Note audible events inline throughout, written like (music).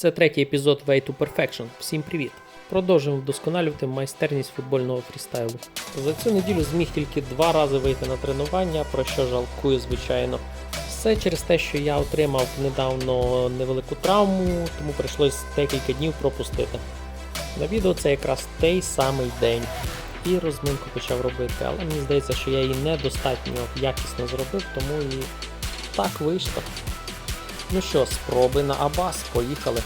Це третій епізод Way to Perfection. Всім привіт! Продовжуємо вдосконалювати майстерність футбольного фрістайлу. За цю неділю зміг тільки два рази вийти на тренування, про що жалкую, звичайно. Все через те, що я отримав недавно невелику травму, тому прийшлось декілька днів пропустити. На відео це якраз той самий день. І розминку почав робити, але мені здається, що я її недостатньо якісно зробив, тому і так вийшло. Ну що, спроби на Абас, поїхали.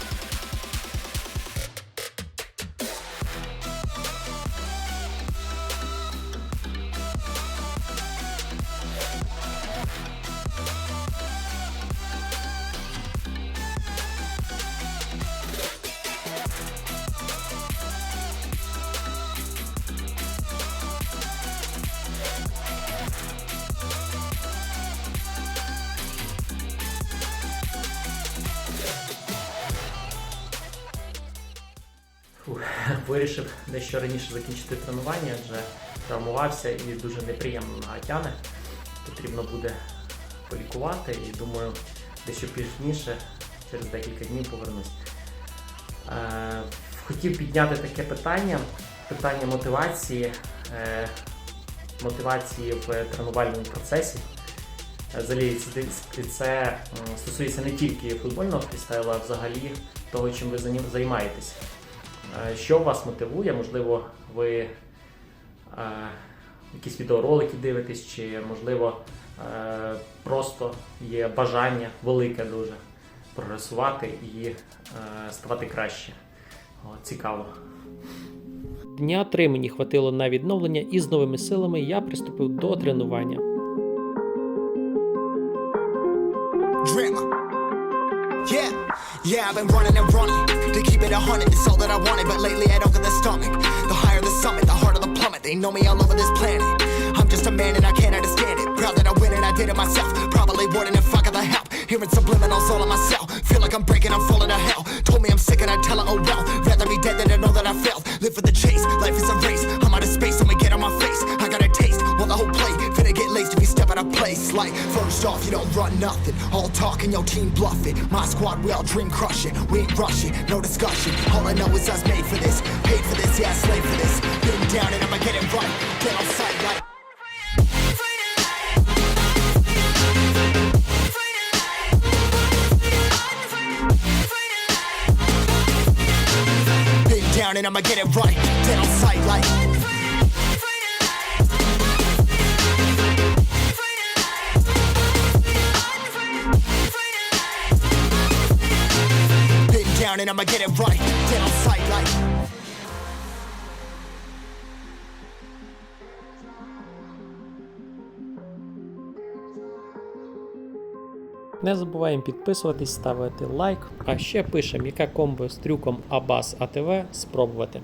(laughs) Вирішив дещо раніше закінчити тренування, адже травмувався і дуже неприємно нога тяне. Потрібно буде полікувати і думаю, дещо пізніше, через декілька днів повернусь. Е, хотів підняти таке питання: питання мотивації, е, мотивації в тренувальному процесі. Взагалі це, стосується не тільки футбольного фрістайлу, а взагалі того, чим ви займаєтесь. Е, Що вас мотивує? Можливо, ви е, якісь відеоролики дивитесь, чи можливо е, просто є бажання велике дуже прогресувати і е, ставати краще. О, цікаво. Дня три мені хватило на відновлення, і з новими силами я приступив до тренування. Drip. Yeah, yeah, I've been running and running to keep it a hundred. It's all that I wanted, but lately I don't get the stomach. The higher the summit, the harder the plummet. They know me all over this planet. I'm just a man and I can't understand it. Proud that I win and I did it myself. Probably wouldn't if I got the help. Hearing subliminals all on myself. Feel like I'm breaking, I'm falling to hell. Told me I'm sick and I tell her, oh well. Rather be dead than to know that I failed. Place. Like, first off, you don't run nothing. All talk and your team bluff it. My squad, we all dream crush it. We ain't rushing, no discussion. All I know is us made for this. Paid for this, yeah, slave for this. Been down and I'ma get it right. Get on sight like. And I'ma get it right. Dead on sight like. Down and I'ma get it right. Dead on sight like. Не забуваємо підписуватись, ставити лайк, а ще пишемо, яке комбо з трюком Абас АТВ спробувати.